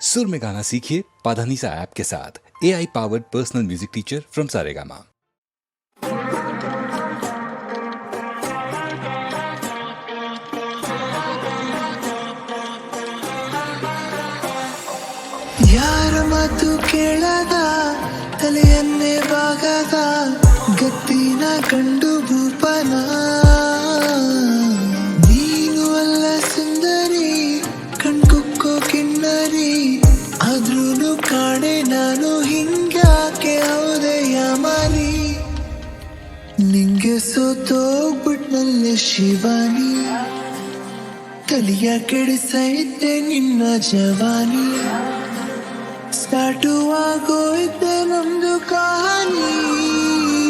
सुर में गाना सीखिए पाधानीसा ऐप के साथ A I powered personal music teacher from Saregama ಯಾರ ಮಾತು ಕೇಳದ ತಲೆಯನ್ನೇ ಬಾಗದ ಗತ್ತಿನ ಕಂಡು ಭೂಪನ ತಲಿಯ ಕೆಡಿಸೈತೆ ನಿನ್ನ ಜವಾನಿ ಸ್ಟಾರ್ಟು ಆಗೋಯ್ತೆ ನಮ್ದು ಕಹಾನಿ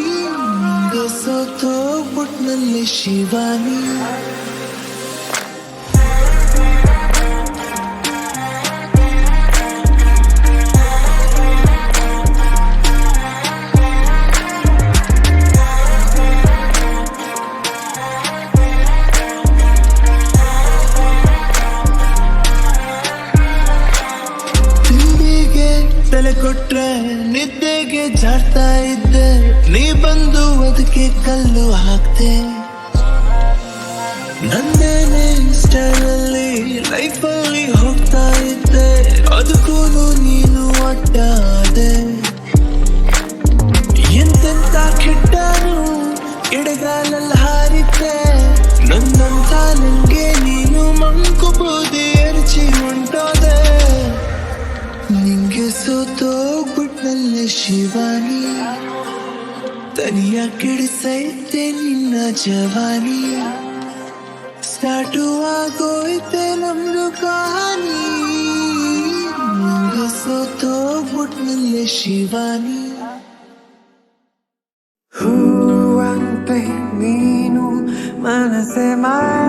ನಿಂಗೆ ಸೋತೋಗ್ಬಿಟ್ನಲ್ಲಿ ಶಿವಾನಿ ತಲೆ ಕೊಟ್ರೆ ನಿದ್ದೆಗೆ ಜಾಡ್ತಾ ಇದ್ದೆ. ನೀ ಬಂದು ಅದಕ್ಕೆ ಕಲ್ಲು ಹಾಕ್ತೆ ನಂದೇನೆ ಸ್ಟೈಲಲ್ಲಿ ಲೈಫಲ್ಲಿ ಹೋಗ್ತಾ ಇದ್ದೆ. ಅದಕ್ಕೂ ನೀನು ಅಡ್ಡಾದೆ ಎಂತೆಂತ ಕೆಟ್ಟನು ಎಡಗಾಲಲ್ಲಿ ಹಾರಿದ್ದೆ. ನನ್ನಂತ ನಂಗೆ ನೀನು ಮಂಕು ಶಿವಾನಿ ತನಿಯ ಕೆಡಿಸೈತೆ ನಿನ್ನ ಜವಾನಿ ಸ್ಟಾರ್ಟು ಆಗೋಯ್ತೆ ನಮ್ದು ಕಹಾನಿ ನಿಂಗೆ ಸೋತೋಗ್ಬಿಟ್ನಲ್ಲೆ ಶಿವಾನಿ ಹೂವಂತೆ ನೀನು ಮನಸೆ ಮನಸೆ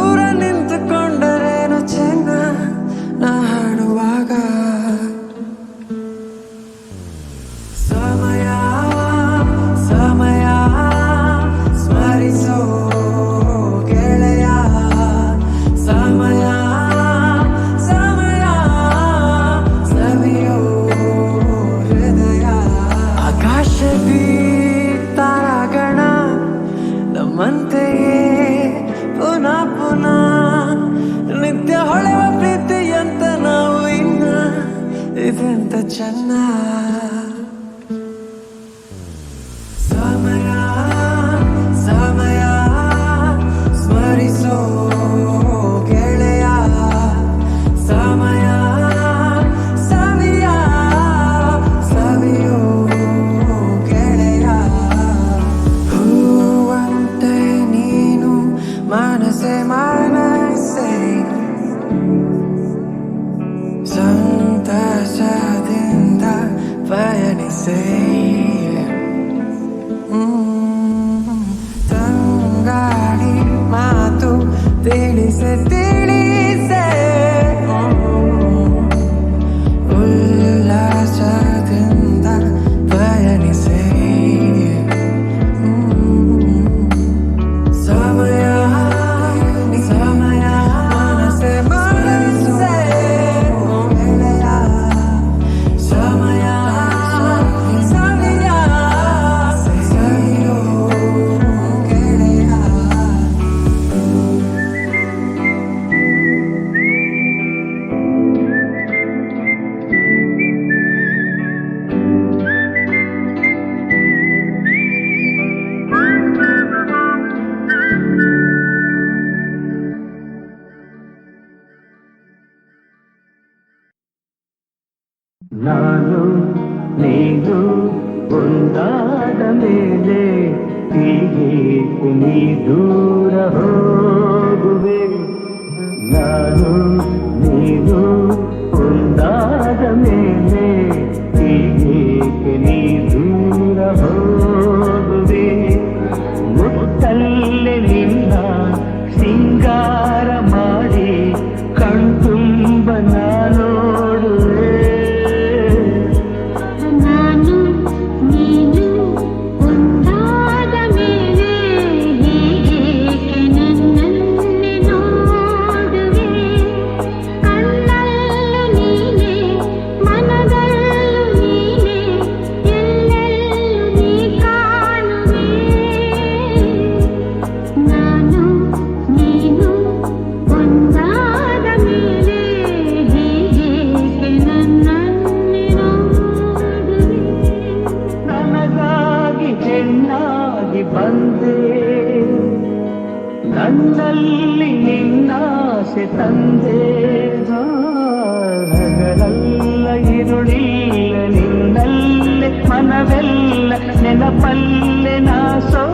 say. ले ले कुमी दूर हो ನನ್ನಲ್ಲಿ ನಿನ್ನಾಸೆ ತಂದೆ. ಹಗಲಲ್ಲ ಇರುಳಿಲ್ಲ ನಿನ್ನಲ್ಲೇ ಮನವೆಲ್ಲ ನೆನಪಲ್ಲೆ ನಾಸೋ.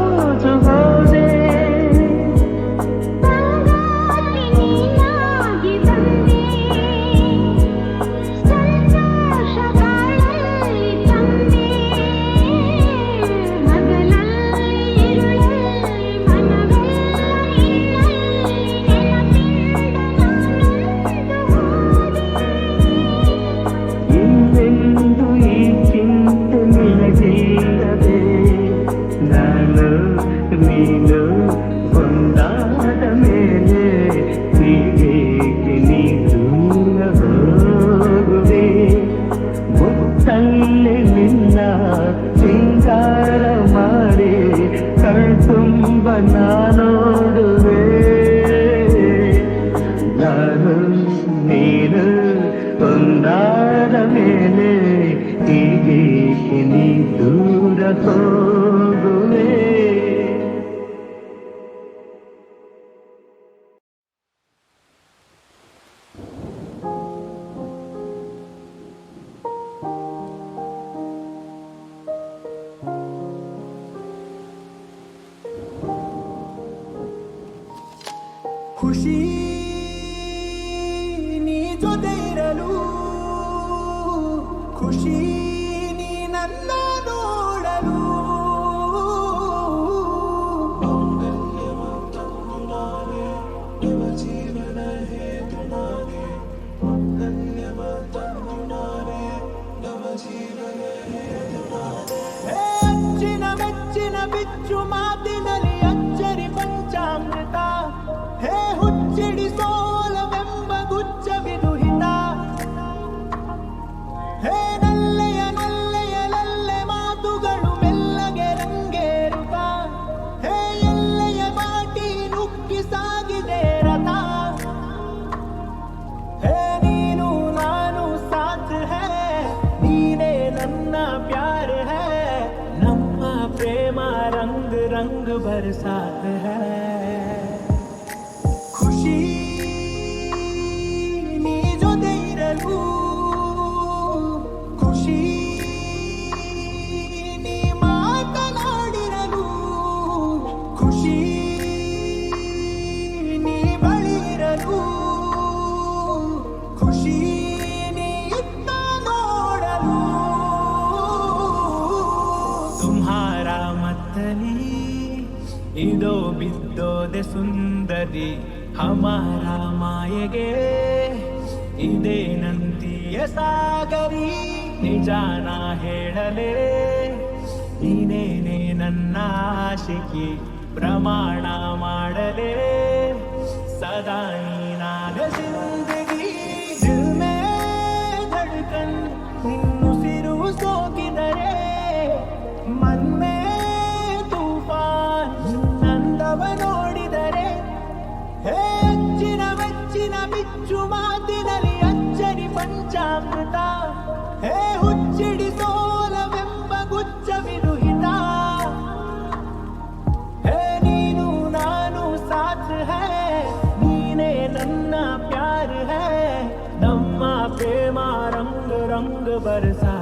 right now. ಇದೋ ಬಿದ್ದೋದೆ ಸುಂದರಿ ಹಮಾರ ಮಾಯೆಗೆ. ಇದೇ ನಂತಿಯ ಸಾಗರಿ ನಿಜಾನ ಹೇಳಲೇ. ನೀನೇನೆ ನನ್ನ ಆಶಿಕೆ ಪ್ರಮಾಣ ಮಾಡಲೇ. ಸದಾ Ninada Shinde But it's side.